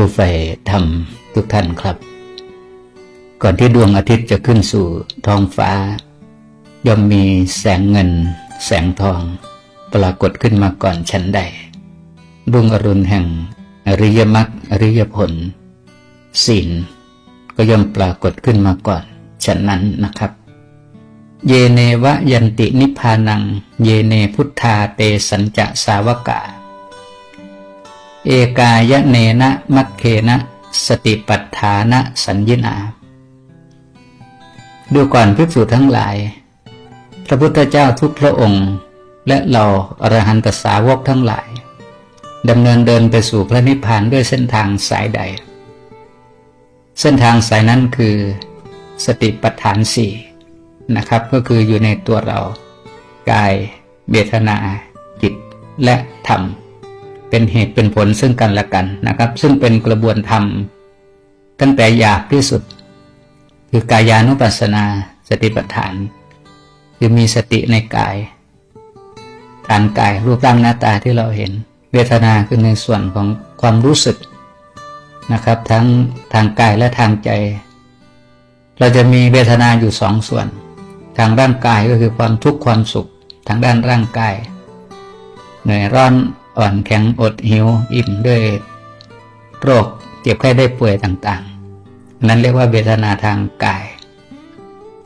ผู้ใฝ่ธรรมทุกท่านครับ ก่อนที่ดวงอาทิตย์จะขึ้นสู่ท้องฟ้า ย่อมมีแสงเงิน แสงทอง ปรากฏขึ้นมาก่อนชั้นใดดวงอรุณแห่งอริยมรรคอริยผลศีลก็ย่อมปรากฏขึ้นมาก่อนฉันนั้นนะครับ เยเนวะยันตินิพพานัง เยเนพุทธาเตสัญจะสาวกา เอกายเนนะมัคเคนะ สติปัฏฐานะสัญญินา ดูก่อนภิกษุทั้งหลาย พระพุทธเจ้าทุกพระองค์ และเราอรหันตสาวกทั้งหลายดำเนินเดินไปสู่พระนิพพานด้วยเส้นทางสายใด เส้นทางสายนั้นคือ สติปัฏฐานสี่นะครับ ก็คืออยู่ในตัวเรา กายเวทนา จิตและธรรม เป็นเหตุเป็นผลซึ่งกันและกันนะครับ ซึ่งเป็นกระบวนธรรม ตั้งแต่หยาบที่สุด คือกายานุปัสสนาสติปัฏฐาน คือมีสติในกายฐานกายรูปร่างหน้าตาที่เราเห็น เวทนาคือในส่วนของความรู้สึกนะครับ ทั้งทางกายและทางใจ เราจะมีเวทนาอยู่สองส่วน ทางร่างกายก็คือความทุกข์ความสุข ทางด้านร่างกาย เหนื่อยร้อน อ่อนแข็งอดหิวอิ่มด้วยโรคเจ็บไข้ได้ป่วยต่างๆ นั้นเรียกว่าเวทนาทางกาย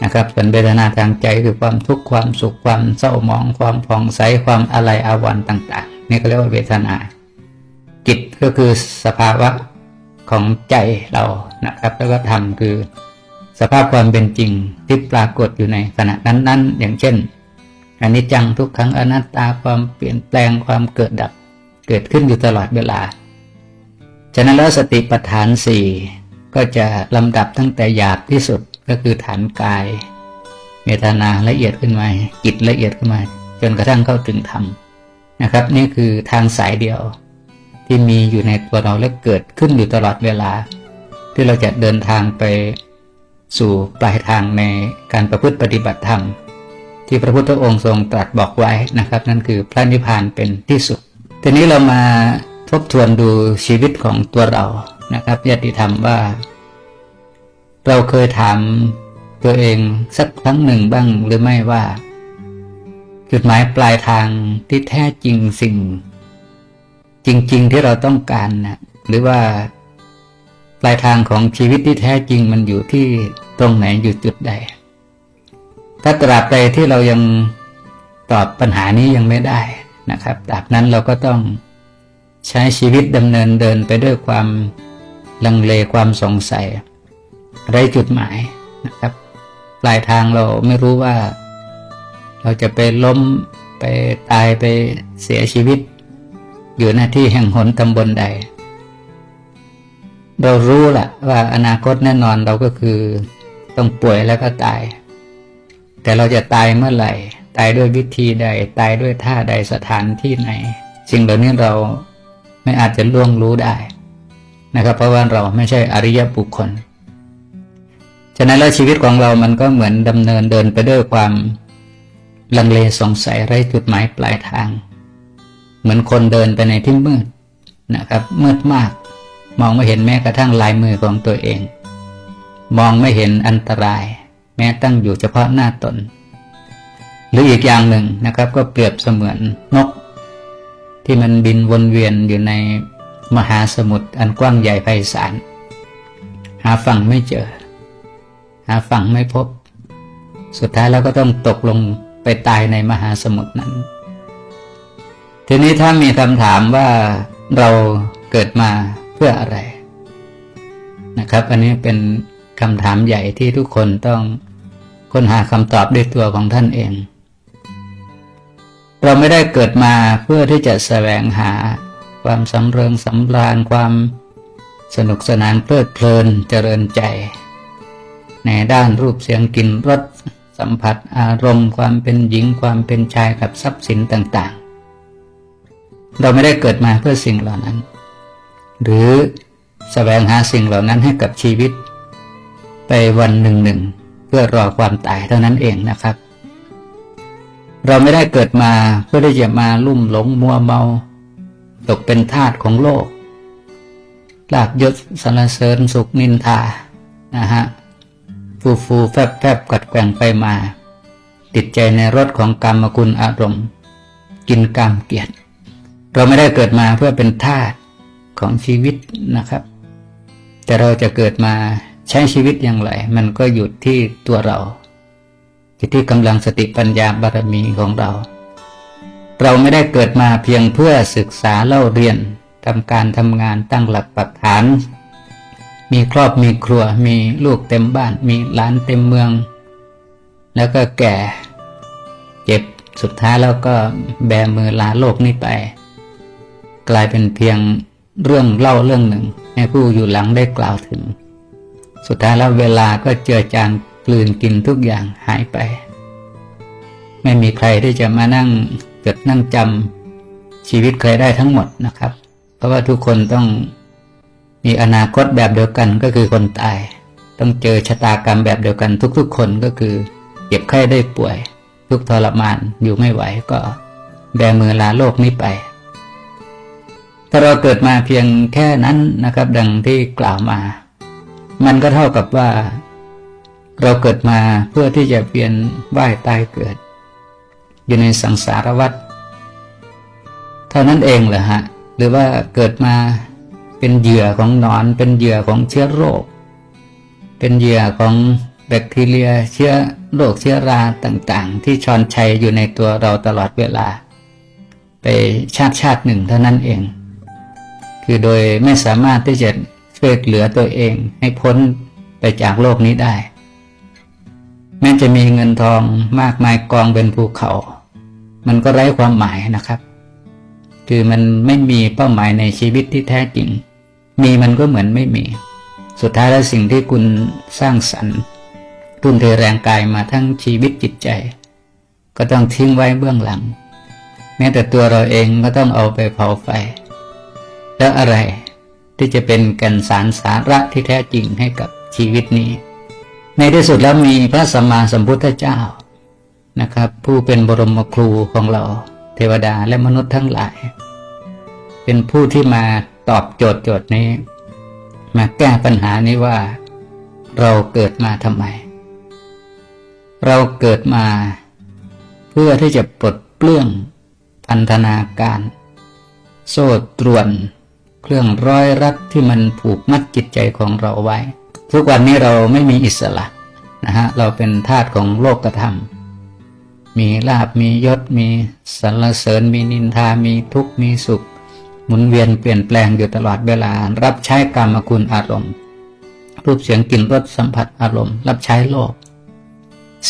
นะครับส่วนเวทนาทางใจคือความทุกข์ความสุขความเศร้าหมอง ความผ่องใสความอะไรอาวรณ์ต่าง ๆ นี่ก็เรียกว่าเวทนา จิตก็คือสภาวะของใจเรานะครับ แล้วก็ธรรมคือสภาพความเป็นจริงที่ปรากฏอยู่ในขณะนั้น ๆ อย่างเช่นอันนี้จังทุกครั้งอนัตตาความเปลี่ยนแปลงความเกิดดับ เกิดขึ้นอยู่ตลอดเวลา ฉะนั้นแล้วสติปัฏฐานสี่ก็จะลำดับตั้งแต่หยาบที่สุดก็คือฐานกายเมตนาละเอียดขึ้นมาจิตละเอียดขึ้นมา จนกระทั่งเข้าถึงธรรมนะครับ นี่คือทางสายเดียว ที่มีอยู่ในตัวเราและเกิดขึ้นอยู่ตลอดเวลา ที่เราจะเดินทางไปสู่ปลายทางในการประพฤติปฏิบัติธรรม ที่พระพุทธองค์ทรงตรัสบอกไว้นะครับ นั่นคือพระนิพพานเป็นที่สุด ทีนี้เรามาทบทวนดูชีวิตของตัวเรานะครับญาติธรรมว่า เราเคยถามตัวเองสักครั้งหนึ่งบ้างหรือไม่ว่า จุดหมายปลายทางที่แท้จริงสิ่ง จริง ๆ ที่เราต้องการนะหรือว่าปลายทางของชีวิตที่แท้จริงมันอยู่ที่ตรงไหนอยู่จุดใด ถ้าตราบใดที่เรายังตอบปัญหานี้ยังไม่ได้ นะครับตราบนั้นเราก็ต้องใช้ชีวิตดำเนินเดินไปด้วยความลังเลความสงสัยไร้จุดหมายนะครับ ปลายทางเราไม่รู้ว่า เราจะไปล้มไปตายไปเสียชีวิต อยู่หน้าที่แห่งหนตำบลใด เรารู้แหละว่าอนาคตแน่นอนเราก็คือต้องป่วยแล้วก็ตาย แต่เราจะตายเมื่อไหร่ ตายด้วยวิธีใด ตายด้วยท่าใดสถานที่ไหนสิ่งเหล่านี้เราไม่อาจจะล่วงรู้ได้นะครับ เพราะว่าเราไม่ใช่อริยบุคคล ฉะนั้นแล้วชีวิตของเรามันก็เหมือนดำเนินเดินไปด้วยความลังเลสงสัยไร้จุดหมายปลายทาง เหมือนคนเดินไปในที่มืดนะครับ มืดมาก มองไม่เห็นแม้กระทั่งลายมือของตัวเอง มองไม่เห็นอันตราย แม้ตั้งอยู่เฉพาะหน้าตน หรืออีกอย่างหนึ่งนะครับ ก็เปรียบเสมือนนก ที่มันบินวนเวียนอยู่ในมหาสมุทรอันกว้างใหญ่ไพศาลหาฝั่งไม่เจอ หาฝั่งไม่พบ สุดท้ายแล้วก็ต้องตกลงไปตายในมหาสมุทรนั้น ทีนี้ถ้ามีคำถามว่าเราเกิดมาเพื่ออะไร นะครับ อันนี้เป็นคำถามใหญ่ที่ทุกคนต้องค้นหาคำตอบด้วยตัวของท่านเอง เราไม่ได้เกิดมาเพื่อที่จะแสวงหา ความสำเริงสำราญความสนุกสนานเพลิดเพลินเจริญใจ ในด้านรูปเสียงกลิ่นรสสัมผัสอารมณ์ ความเป็นหญิงความเป็นชายกับทรัพย์สินต่างๆ เราไม่ได้เกิดมาเพื่อสิ่งเหล่านั้น หรือแสวงหาสิ่งเหล่านั้นให้กับชีวิต ไปวันหนึ่งหนึ่งเพื่อรอความตายเท่านั้นเองนะครับ เราไม่ได้เกิดมาเพื่อที่จะมาลุ่มหลงมัวเมา ตกเป็นทาสของโลกลาบยศสรรเสริญสุขนินทานะฮะฟูฟูแฟบแฟบกัดแกงไปมา ติดใจในรสของกรรมคุณอารมณ์ กินกรรมเกียรติเราไม่ได้เกิดมาเพื่อเป็นทาสของชีวิตนะครับ แต่เราจะเกิดมาใช้ชีวิตอย่างไร มันก็อยู่ที่ตัวเรา อยู่ที่กำลังสติปัญญาบารมีของเรา เราไม่ได้เกิดมาเพียงเพื่อศึกษาเล่าเรียนทำการทำงานตั้งหลักปักฐาน มีครอบมีครัวมีลูกเต็มบ้าน มีหลานเต็มเมือง แล้วก็แก่ เจ็บสุดท้ายแล้วก็แบมือลาโลกนี้ไป กลายเป็นเพียงเรื่องเล่าเรื่องหนึ่งให้ผู้อยู่หลังได้กล่าวถึง สุดท้ายแล้วเวลาก็เจือจาง กลืนกินทุกอย่างหายไป ไม่มีใครที่จะมานั่งจดนั่งจำชีวิตใครได้ทั้งหมดนะครับ เพราะว่าทุกคนต้องมีอนาคตแบบเดียวกันก็คือคนตาย ต้องเจอชะตากรรมแบบเดียวกัน ทุกๆ คนก็คือเจ็บไข้ได้ป่วย ทุกทรมานอยู่ไม่ไหวก็แบมือลาโลกนี้ไปถ้าเราเกิดมาเพียงแค่นั้นนะครับ ดังที่กล่าวมา มันก็เท่ากับว่า เราเกิดมาเพื่อที่จะเปลี่ยนว่ายตายเกิด อยู่ในสังสารวัฏเท่านั้นเองเหรอฮะ หรือว่าเกิดมาเป็นเหยื่อของนอน เป็นเหยื่อของเชื้อโรค เป็นเหยื่อของแบคทีเรียเชื้อโรคเชื้อราต่างๆ ที่ชอนชัยอยู่ในตัวเราตลอดเวลา ไปชาติชาติหนึ่งเท่านั้นเอง คือโดยไม่สามารถที่จะช่วยเหลือตัวเองให้พ้นไปจากโลกนี้ได้ แม้จะมีเงินทองมากมายกองเป็นภูเขา มันก็ไร้ความหมายนะครับ คือมันไม่มีเป้าหมายในชีวิตที่แท้จริง มีมันก็เหมือนไม่มี สุดท้ายแล้วสิ่งที่คุณสร้างสรรค์ทุ่มเทแรงกายมาทั้งชีวิตจิตใจ ก็ต้องทิ้งไว้เบื้องหลัง แม้แต่ตัวเราเองก็ต้องเอาไปเผาไฟ แล้วอะไรที่จะเป็นกันสารสาระที่แท้จริงให้กับชีวิตนี้ ในที่สุดแล้วมีพระสัมมาสัมพุทธเจ้านะครับ ผู้เป็นบรมครูของเรา เทวดาและมนุษย์ทั้งหลาย เป็นผู้ที่มาตอบโจทย์โจทย์นี้ มาแก้ปัญหานี้ว่า เราเกิดมาทำไม เราเกิดมา เพื่อที่จะปลดเปลื้องพันธนาการ โซ่ตรวน เครื่องร้อยรัดที่มันผูกมัดจิตใจของเราไว้ ทุกวันนี้เราไม่มีอิสระนะฮะเราเป็นทาสของโลกธรรม มีลาบมียศ มีสรรเสริญ มีนินทา มีทุกข์มีสุข หมุนเวียนเปลี่ยนแปลงอยู่ตลอดเวลา รับใช้กรรมคุณอารมณ์ รูปเสียงกลิ่นรสสัมผัสอารมณ์ รับใช้โลก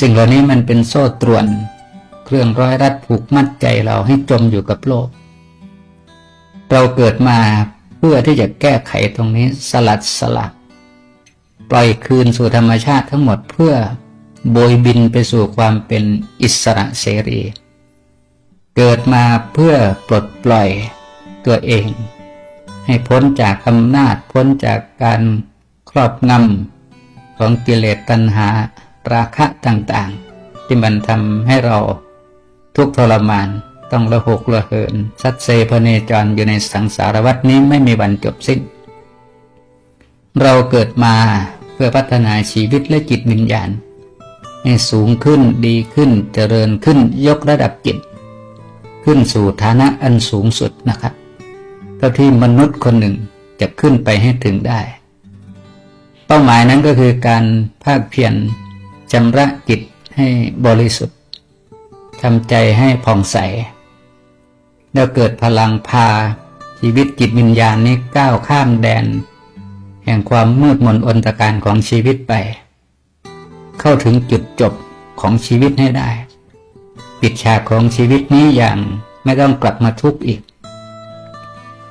สิ่งเหล่านี้มันเป็นโซ่ตรวน เครื่องร้อยรัดผูกมัดใจเราให้จมอยู่กับโลก เราเกิดมาเพื่อที่จะแก้ไขตรงนี้สลัดสลัก ปล่อยคืนสู่ธรรมชาติทั้งหมดเพื่อโบยบินไปสู่ความเป็นอิสระเสรี เกิดมาเพื่อปลดปล่อยตัวเอง ให้พ้นจากอำนาจพ้นจากการครอบงำของกิเลสตัณหาราคะต่างๆ ที่มันทำให้เราทุกทรมานต้องระหกระเหินซัดเซพเนจรอยู่ในสังสารวัฏนี้ไม่มีวันจบสิ้น เราเกิดมา เพื่อพัฒนาชีวิตและจิตวิญญาณ ให้สูงขึ้นดีขึ้นเจริญขึ้นยกระดับจิต ขึ้นสู่ฐานะอันสูงสุดนะครับเท่าที่มนุษย์คนหนึ่งจะขึ้นไปให้ถึงได้ เป้าหมายนั้นก็คือการภาคเพียรชำระจิตให้บริสุทธิ์ทำใจให้ผ่องใส แล้วเกิดพลังพาชีวิตจิตวิญญาณนี้ก้าวข้ามแดน แห่งความมืดมนอนตการของชีวิตไป เข้าถึงจุดจบของชีวิตให้ได้ ปิดฉากของชีวิตนี้อย่างไม่ต้องกลับมาทุกข์อีก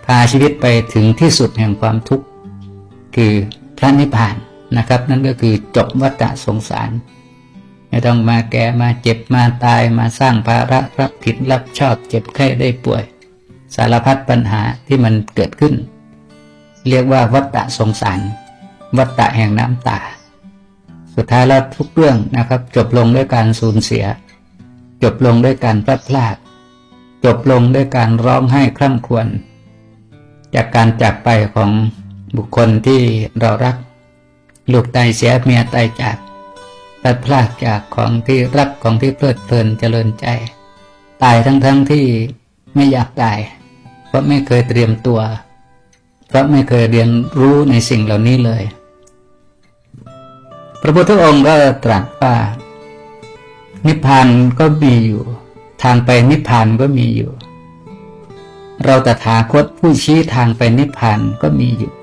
พาชีวิตไปถึงที่สุดแห่งความทุกข์ คือพระนิพพานนะครับ นั่นก็คือจบวัฏสงสาร ไม่ต้องมาแก่มาเจ็บมาตายมาสร้างภาระรับผิดรับชอบเจ็บไข้ได้ป่วย สารพัดปัญหาที่มันเกิดขึ้น เรียกว่าวัฏสงสาร วัฏแห่งน้ำตา สุดท้ายแล้วทุกเรื่องนะครับ จบลงด้วยการสูญเสีย จบลงด้วยการพลาดพลาด จบลงด้วยการร้องไห้คร่ำครวญจากการจากไปของบุคคลที่เรารัก ลูกตายเสียเมียตายจากตัดพลากจากของที่รักของที่เพลิดเพลินเจริญใจ ตายทั้งๆทที่ไม่อยากตาย เพราะไม่เคยเตรียมตัว เพราะไม่เคยเรียนรู้ในสิ่งเหล่านี้เลย พระพุทธองค์ก็ตรัสว่า นิพพานก็มีอยู่ ทางไปนิพพานก็มีอยู่ เราตถาคตผู้ชี้ทางไปนิพพานก็มีอยู่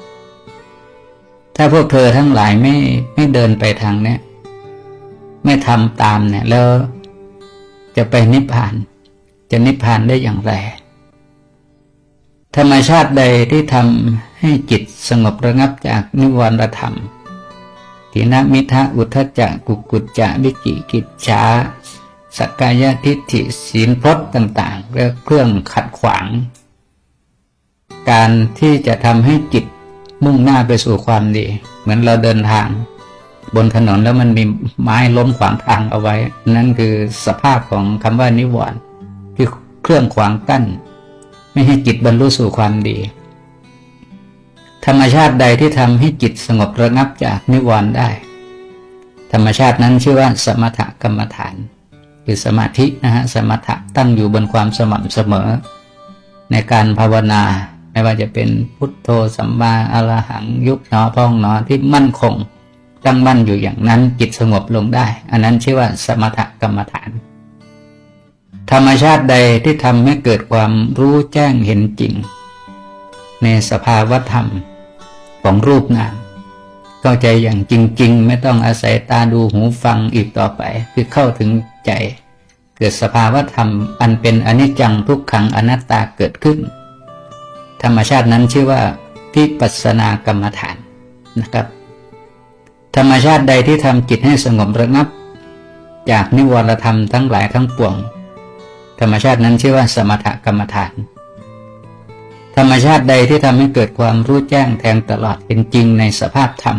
ถ้าพวกเธอทั้งหลายไม่ไม่เดินไปทางเนี้ยไม่ทำตามเนี่ยแล้วจะไปนิพพาน จะนิพพานได้อย่างไร ธรรมชาติใดที่ทำให้จิตสงบระงับจากนิวรณธรรมทินมิทะอุทจจะกุกุจจะวิจิกิจฉาสกกายทิฏฐิศีลพรตต่างๆและเครื่องขัดขวาง การที่จะทำให้จิตมุ่งหน้าไปสู่ความดี เหมือนเราเดินทาง บนถนนแล้วมันมีไม้ล้มขวางทางเอาไว้ นั่นคือสภาพของคำว่านิวรณ์คือเครื่องขวางกั้น ไม่ให้จิตบรรลุสู่ความดี ธรรมชาติใดที่ทำให้จิตสงบระงับจากนิวรณ์ได้ ธรรมชาตินั้นชื่อว่าสมถกรรมฐานคือสมาธินะฮะสมถะตั้งอยู่บนความสม่ำเสมอ ในการภาวนาไม่ว่าจะเป็นพุทโธสัมมาอรหังยุบหนอพองหนอที่มั่นคง ตั้งมั่นอยู่อย่างนั้นจิตสงบลงได้ อันนั้นชื่อว่าสมถกรรมฐาน ธรรมชาติใดที่ทำให้เกิดความรู้แจ้งเห็นจริง ในสภาวธรรมของรูปนามเข้าใจอย่างจริง ๆ ไม่ต้องอาศัยตาดูหูฟังอีกต่อไป คือเข้าถึงใจ เกิดสภาวธรรม อันเป็นอนิจจังทุกขังอนัตตาเกิดขึ้น ธรรมชาตินั้นชื่อว่าพิปัสสนากรรมฐานนะครับ ธรรมชาติใดที่ทำจิตให้สงบระงับ จากนิวรธรรมทั้งหลายทั้งปวง ธรรมชาตินั้นชื่อว่าสมถกรรมฐาน ธรรมชาติใดที่ทำให้เกิดความรู้แจ้งแทงตลอดเป็นจริงในสภาพธรรม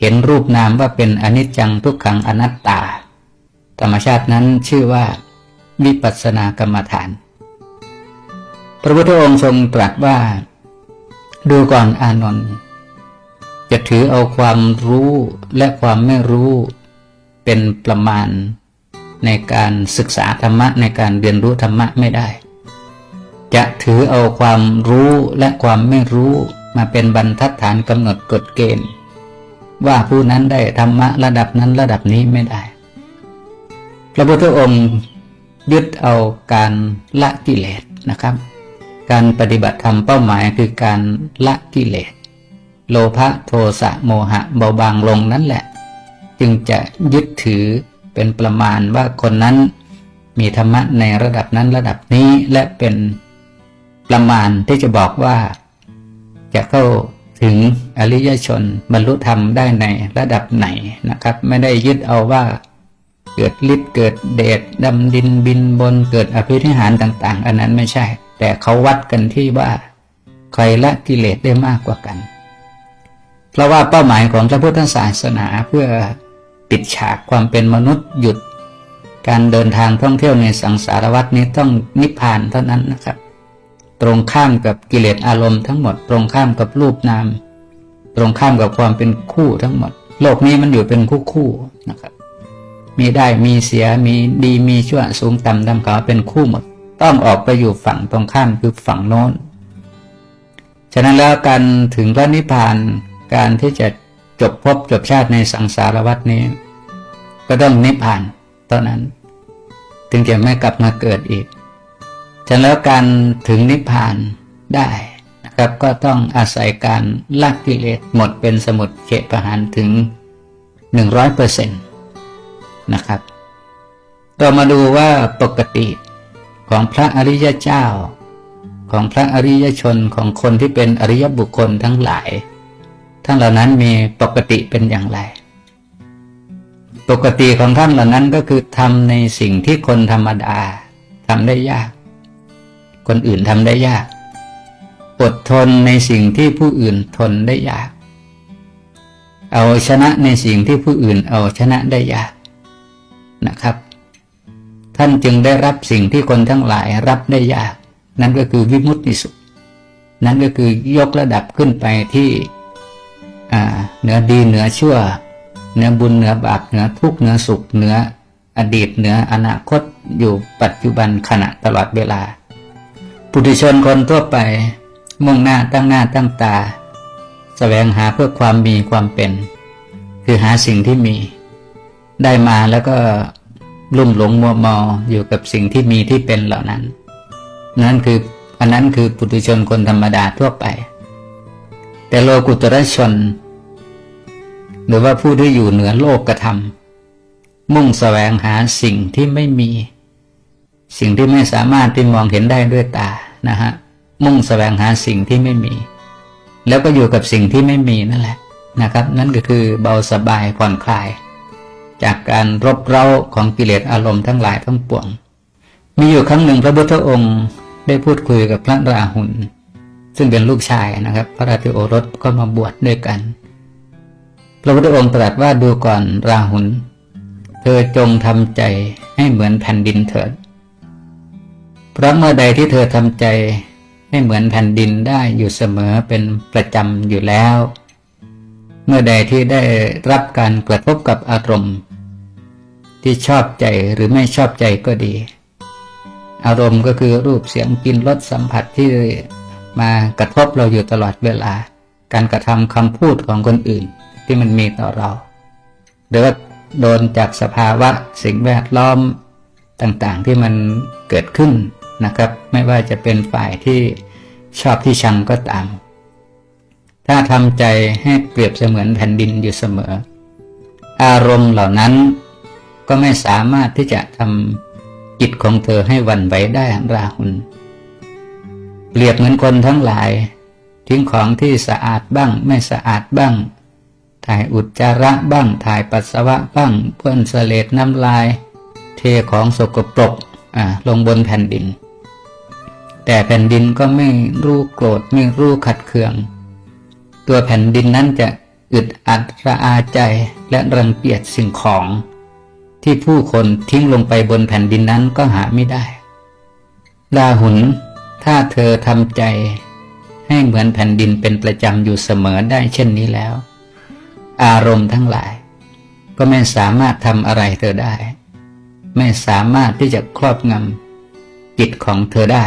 เห็นรูปนามว่าเป็นอนิจจังทุกขังอนัตตา ธรรมชาตินั้นชื่อว่าวิปัสสนากรรมฐาน พระพุทธองค์ทรงตรัสว่า ดูก่อนอานนท์จะถือเอาความรู้และความไม่รู้เป็นประมาณ ในการศึกษาธรรมะในการเรียนรู้ธรรมะไม่ได้ จะถือเอาความรู้และความไม่รู้มาเป็นบรรทัดฐานกำหนดกฎเกณฑ์ ว่าผู้นั้นได้ธรรมะระดับนั้นระดับนี้ไม่ได้ พระพุทธองค์ยึดเอาการละกิเลสนะครับ การปฏิบัติธรรมเป้าหมายคือการละกิเลส โลภะโทสะโมหะเบาบางลงนั่นแหละ จึงจะยึดถือ เป็นประมาณว่าคนนั้นมีธรรมะในระดับนั้นระดับนี้และเป็นประมาณที่จะบอกว่า จะเข้าถึงอริยชนบรรลุธรรมได้ในระดับไหนนะครับ ไม่ได้ยึดเอาว่าเกิดฤทธิ์เกิดเดชดำดินบินบนเกิดอภิธิหารต่าง ๆ อันนั้นไม่ใช่ แต่เขาวัดกันที่ว่าใครละกิเลสได้มากกว่ากัน เพราะว่าเป้าหมายของพระพุทธศาสนาเพื่อ ปิดฉากความเป็นมนุษย์หยุด การเดินทางท่องเที่ยวในสังสารวัฏนี้ต้องนิพพานเท่านั้นนะครับ ตรงข้ามกับกิเลสอารมณ์ทั้งหมด ตรงข้ามกับรูปนาม ตรงข้ามกับความเป็นคู่ทั้งหมด โลกนี้มันอยู่เป็นคู่คู่ๆนะครับ มีได้มีเสียมีดีมีชั่วสูงต่ำดำขาวเป็นคู่หมด ต้องออกไปอยู่ฝั่งตรงข้ามคือฝั่งโน้นฉะนั้นแล้วการถึงพระนิพพานการที่จะ จบภพจบชาติในสังสารวัฏนี้ ก็ต้องนิพพานเท่านั้น ถึงจะไม่กลับมาเกิดอีกฉะนั้นแล้วการถึงนิพพานได้นะครับก็ต้องอาศัยการละกิเลสหมดเป็นสมุดเขตประหารถึง 100%นะครับเรามาดูว่าปกติของพระอริยเจ้า ของพระอริยชนของคนที่เป็นอริยบุคคลทั้งหลาย ท่านเหล่านั้นมีปกติเป็นอย่างไร ปกติของท่านเหล่านั้นก็คือทำในสิ่งที่คนธรรมดาทำได้ยาก คนอื่นทำได้ยาก อดทนในสิ่งที่ผู้อื่นทนได้ยาก เอาชนะในสิ่งที่ผู้อื่นเอาชนะได้ยากนะครับ ท่านจึงได้รับสิ่งที่คนทั้งหลายรับได้ยาก นั่นก็คือวิมุตติสุข นั่นก็คือยกระดับขึ้นไปที่ เหนือดีเหนือชั่วเหนือบุญเหนือบาปเหนือทุกข์เหนือสุขเหนืออดีตเหนืออนาคตอยู่ปัจจุบันขณะตลอดเวลา ปุถุชนคนทั่วไป มุ่งหน้าตั้งหน้าตั้งตาแสวงหาเพื่อความมีความเป็น คือหาสิ่งที่มี ได้มาแล้วก็ลุ่มหลงมัวเมาอยู่กับสิ่งที่มีที่เป็นเหล่านั้น นั่นคืออันนั้นคือปุถุชนคนธรรมดาทั่วไป แต่โลกุตระชน หรือว่าผู้ที่อยู่เหนือโลกกระทำมุ่งแสวงหาสิ่งที่ไม่มี สิ่งที่ไม่สามารถที่มองเห็นได้ด้วยตานะฮะมุ่งแสวงหาสิ่งที่ไม่มี แล้วก็อยู่กับสิ่งที่ไม่มีนั่นแหละนะครับ นั่นก็คือเบาสบายผ่อนคลาย จากการรบเร้าของกิเลสอารมณ์ทั้งหลายทั้งปวง มีอยู่ครั้งหนึ่งพระพุทธองค์ได้พูดคุยกับพระราหุลซึ่งเป็นลูกชายนะครับ พระราชโอรสก็มาบวชดด้วยกัน พระพุทธองค์ตรัสว่าดูก่อนราหุล เธอจงทำใจให้เหมือนแผ่นดินเถิด เพราะเมื่อใดที่เธอทำใจให้เหมือนแผ่นดินได้อยู่เสมอเป็นประจำอยู่แล้ว เมื่อใดที่ได้รับการกระทบกับอารมณ์ ที่ชอบใจหรือไม่ชอบใจก็ดี อารมณ์ก็คือรูปเสียงกลิ่นรสสัมผัสที่มากระทบเราอยู่ตลอดเวลา การกระทำคำพูดของคนอื่น ที่มันมีต่อเรา หรือว่าโดนจากสภาวะสิ่งแวดล้อมต่างๆที่มันเกิดขึ้นนะครับ ไม่ว่าจะเป็นฝ่ายที่ชอบที่ชังก็ตาม ถ้าทำใจให้เปรียบเสมือนแผ่นดินอยู่เสมอ อารมณ์เหล่านั้นก็ไม่สามารถที่จะทำจิตของเธอให้วันไหวได้ราหุลเปรียบเหมือนคนทั้งหลาย ทิ้งของที่สะอาดบ้างไม่สะอาดบ้าง ถ่ายอุจจาระบ้าง ถ่ายปัสสาวะบ้างเพื่อนเสลดน้ำลาย เทของสกปรกอ่าลงบนแผ่นดิน แต่แผ่นดินก็ไม่รู้โกรธไม่รู้ขัดเคือง ตัวแผ่นดินนั้นจะอึดอัดระอาใจและรังเกียจสิ่งของ ที่ผู้คนทิ้งลงไปบนแผ่นดินนั้นก็หาไม่ได้ดาหุน ถ้าเธอทำใจ ให้เหมือนแผ่นดินเป็นประจำอยู่เสมอได้เช่นนี้แล้ว อารมณ์ทั้งหลาย ก็ไม่สามารถทำอะไรเธอได้ ไม่สามารถที่จะครอบงำจิตของเธอได้